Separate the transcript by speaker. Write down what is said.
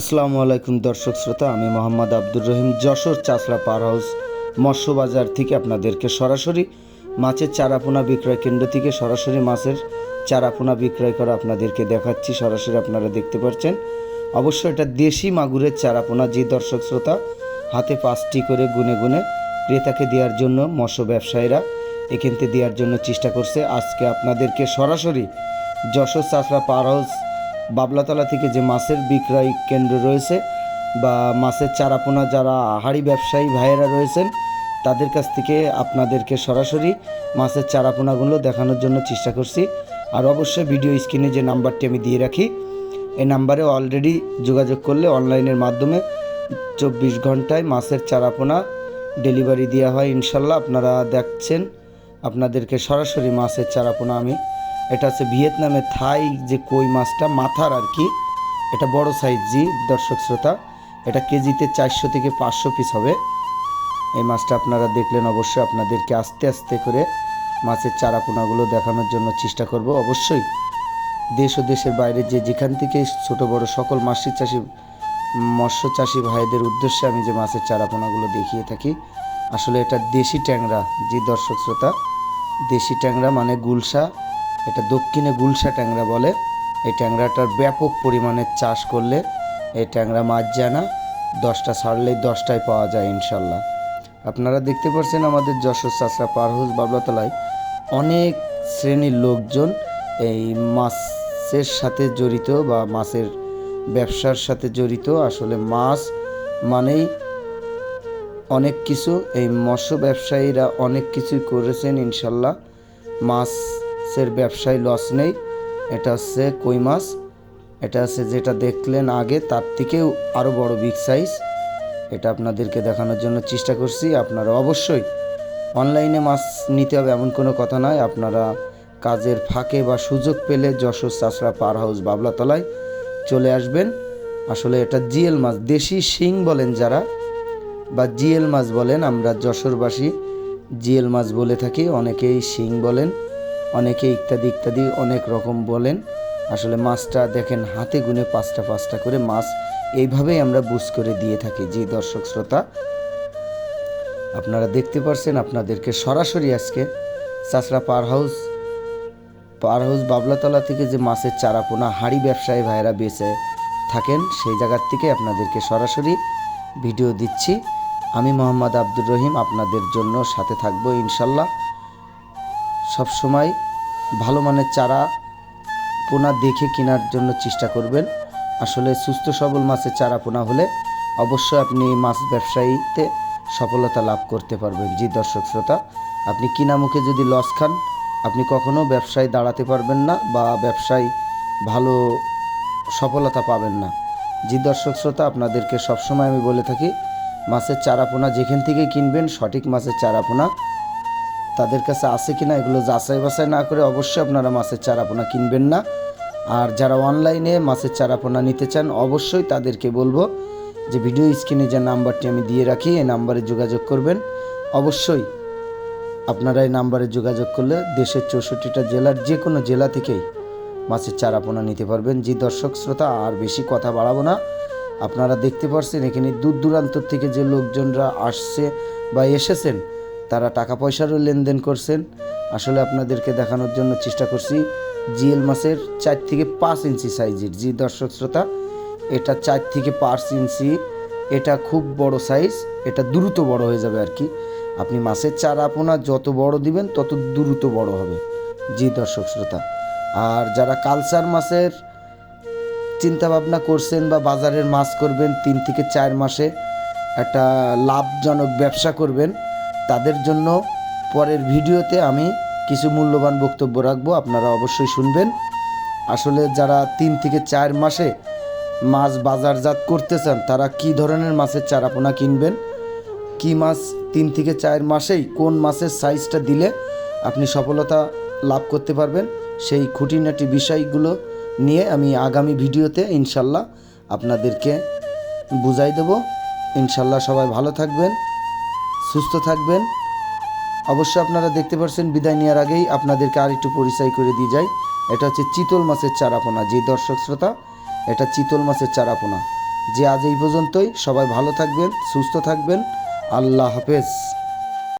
Speaker 1: আসসালামু আলাইকুম দর্শক শ্রোতা, আমি মোহাম্মদ আব্দুর রহিম যশোর চাষলা পার হাউস মৎস্য বাজার থেকে আপনাদেরকে সরাসরি মাছের চারাপোনা বিক্রয় কেন্দ্র থেকে সরাসরি মাছের চারাপোনা বিক্রয় করা আপনাদেরকে দেখাচ্ছি, সরাসরি আপনারা দেখতে পাচ্ছেন। অবশ্য এটা দেশি মাগুরের চারাপোনা, যে দর্শক শ্রোতা হাতে পাঁচটি করে গুনে গুনে ক্রেতাকে দেওয়ার জন্য মৎস্য ব্যবসায়ীরা এখান থেকে দেওয়ার জন্য চেষ্টা করছে। আজকে আপনাদেরকে সরাসরি যশোর চাষলা পার হাউস বাবলাতলা থেকে যে মাছের বিক্রয় কেন্দ্র রয়েছে বা মাছের চারাপোনা যারা হাড়ি ব্যবসায়ী ভাইয়েরা রয়েছেন, তাদের কাছ থেকে আপনাদেরকে সরাসরি মাছের চারাপোনাগুলো দেখানোর জন্য চেষ্টা করছি। আর অবশ্যই ভিডিও স্ক্রিনে যে নাম্বারটি আমি দিয়ে রাখি এই নাম্বারে অলরেডি যোগাযোগ করলে অনলাইনের মাধ্যমে চব্বিশ ঘন্টায় মাছের চারাপোনা ডেলিভারি দেওয়া হয়। ইনশাল্লাহ আপনারা দেখছেন, আপনাদেরকে সরাসরি মাছের চারাপোনা আমি এটা হচ্ছে ভিয়েতনামে থাই যে কই মাছটা, মাথার আর কি। এটা বড় সাইজ জি, দর্শক শ্রোতা। এটা কেজিতে চারশো থেকে পাঁচশো পিস হবে। এই মাছটা আপনারা দেখলেন অবশ্যই আপনাদেরকে আস্তে আস্তে করে মাছের চারাপোনাগুলো দেখানোর জন্য চেষ্টা করব। অবশ্যই দেশ ও দেশের বাইরে যে যেখান থেকে ছোট, বড় সকল মাসি চাষি, মৎস্য চাষি ভাইদের উদ্দেশ্যে আমি যে মাছের চারাপোনাগুলো দেখিয়ে থাকি, আসলে এটা দেশি ট্যাংরা। যে দর্শক শ্রোতা, দেশি ট্যাংরা মানে গুলশা। এটা দক্ষিণে গুলশা ট্যাংরা বলে। এই ট্যাংরাটার ব্যাপক পরিমাণে চাষ করলে এই ট্যাংরা মাছ যায় না। দশটা ছাড়লেই দশটায় পাওয়া যায় ইনশাল্লাহ। আপনারা দেখতে পাচ্ছেন আমাদের যশোর চাষরা পারহুজ বাবলাতলায় অনেক শ্রেণির লোকজন এই মাছের সাথে জড়িত বা মাছের ব্যবসার সাথে জড়িত। আসলে মাছ মানেই অনেক কিছু। এই মৎস্য ব্যবসায়ীরা অনেক কিছুই করেছেন ইনশাল্লাহ। মাছের ব্যবসায় লস নেই। এটা হচ্ছে কই মাছ। এটা হচ্ছে যেটা দেখলেন আগে, তার থেকেও আরও বড় বিগ সাইজ এটা আপনাদেরকে দেখানোর জন্য চেষ্টা করছি। আপনারা অবশ্যই অনলাইনে মাছ নিতে হবে, এমন কোনো কথা নয়। আপনারা কাজের ফাঁকে বা সুযোগ পেলে যশোর চাষরা পার হাউস বাবলাতলায় চলে আসবেন। আসলে এটা জিএল মাছ, দেশি শিং বলেন যারা, বা জিএল মাছ বলেন, আমরা যশোরবাসী জিএল মাছ বলে থাকি, অনেকেই শিং বলেন। অনেকে ইত্যাদি ইত্যাদি অনেক রকম বলেন। আসলে মাছটা দেখেন, হাতে গুনে পাঁচটা পাঁচটা করে মাছ এইভাবেই আমরা বুঝ করে দিয়ে থাকি। জি দর্শক শ্রোতা, আপনারা দেখতে পারছেন আপনাদেরকে সরাসরি আজকে চাষরা power house power house Bablatala থেকে যে মাছের চারাপোনা হাড়ি ব্যবসায়ী ভাইয়েরা বেচে থাকেন, সেই জায়গার থেকে আপনাদেরকে সরাসরি ভিডিও দিচ্ছি। আমি মোহাম্মদ আব্দুর রহিম, আপনাদের জন্য সাথে থাকব ইনশাল্লাহ। সবসময় ভালো মানের চারা পোনা দেখে কেনার জন্য চেষ্টা করবেন। আসলে সুস্থ সবল মাছের চারা পোনা হলে অবশ্যই আপনি মাছ ব্যবসায়ীতে সফলতা লাভ করতে পারবেন। জি দর্শক শ্রোতা, আপনি কিনা মুখে যদি লস খান, আপনি কখনো ব্যবসায় দাঁড়াতে পারবেন না বা ব্যবসায় ভালো সফলতা পাবেন না। জি দর্শক শ্রোতা, আপনাদেরকে সবসময় আমি বলে থাকি, মাছের চারাপোনা যেখান থেকে কিনবেন সঠিক মাছের চারাপোনা তাদের কাছে আছে কিনা এগুলো যাচাই বাছাই না করে অবশ্যই আপনারা মাছের চারাপোনা কিনবেন না। আর যারা অনলাইনে মাছের চারাপোনা নিতে চান, অবশ্যই তাদেরকে বলব যে ভিডিও স্ক্রিনে যে নাম্বারটি আমি দিয়ে রাখি, এই নাম্বারে যোগাযোগ করবেন। অবশ্যই আপনারা এই নাম্বারে যোগাযোগ করলে দেশের চৌষট্টিটা জেলার যে কোনো জেলা থেকেই মাছের চারাপোনা নিতে পারবেন। জি দর্শক, শ্রোতা, আর বেশি কথা বাড়াবো না। আপনারা দেখতে পাচ্ছেন এখানে দূর দূরান্ত থেকে যে লোকজনরা আসছে বা এসেছেন তারা টাকা পয়সারও লেনদেন করছেন। আসলে আপনাদেরকে দেখানোর জন্য চেষ্টা করছি জিএল মাছের চার থেকে পাঁচ ইঞ্চি সাইজের। জি দর্শক শ্রোতা, এটা চার থেকে পাঁচ ইঞ্চি, এটা খুব বড় সাইজ, এটা দ্রুত বড় হয়ে যাবে আর কি আপনি মাছের চারা আপনার যত বড় দিবেন, তত দ্রুত বড় হবে। জি দর্শক শ্রোতা, আর যারা কালচার মাছের চিন্তা ভাবনা করছেন বা বাজারের মাছ করবেন, তিন থেকে চার মাসে একটা লাভজনক ব্যবসা করবেন তাদের জন্য পরের ভিডিওতে আমি কিছু মূল্যবান বক্তব্য রাখব, আপনারা অবশ্যই শুনবেন। আসলে যারা তিন থেকে চার মাসে মাছ বাজারজাত করতে চান, তারা কি ধরনের মাছের চারাপোনা কিনবেন? কি মাছ তিন থেকে চার মাসেই, কোন মাছের সাইজটা দিলে আপনি সফলতা লাভ করতে পারবেন? সেই খুঁটিনাটি বিষয়গুলো নিয়ে আমি আগামী ভিডিওতে ইনশাল্লাহ আপনাদেরকে বুঝাই দেব। ইনশাল্লাহ সবাই ভালো থাকবেন। সুস্থ থাকবেন। অবশ্য আপনারা দেখতে পাচ্ছেন বিদায় নেওয়ার আগেই আপনাদেরকে আর একটু পরিচয় করে দিয়ে যাই। এটা হচ্ছে চিতল মাছের চারাপোনা, যে দর্শক শ্রোতা, এটা চিতল মাছের চারাপোনা। যে আজ এই পর্যন্তই, সবাই ভালো থাকবেন, সুস্থ থাকবেন। আল্লাহ হাফেজ।